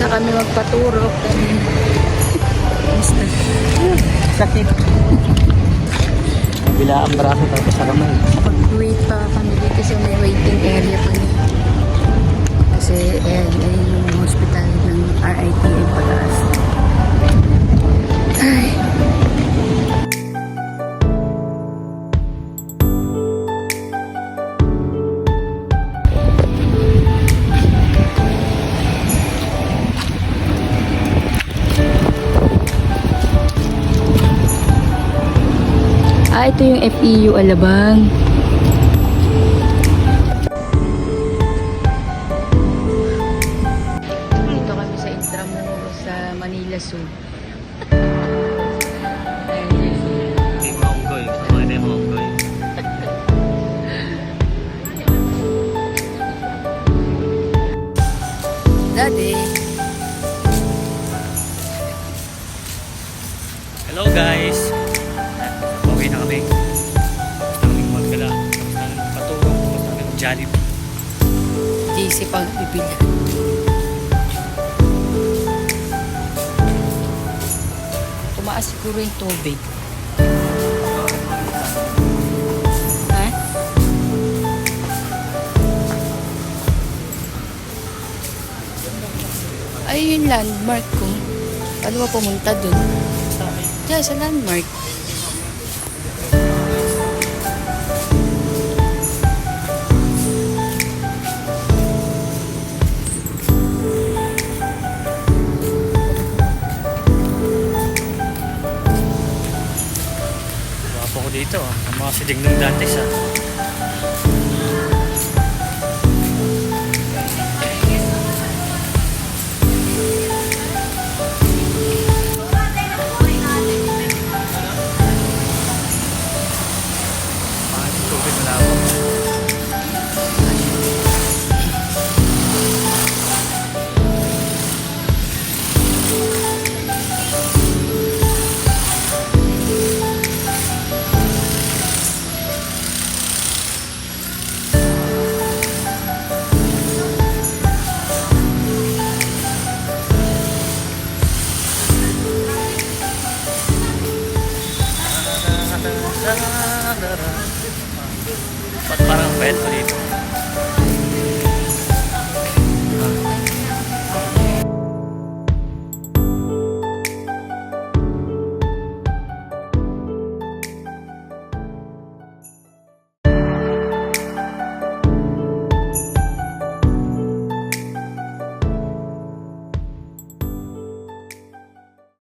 na kami magpaturok. Basta. Sakit. Bila ang braso tapos sa kamay. Pag-wait pa kami dito sa may waiting area Ah, ito yung FEU Alabang. Dito kami sa Intramuros sa Manila Zoo. Daddy. Hello guys! Mag-jollibee. JC pang bibili. Tumaas siguro yung tubig. Ha? Ay, yung landmark ko. Paano ba pumunta dun? Diyan, sa landmark. Dito. ah. Ang mga sidig ng Dantes ah. Parang ko dito?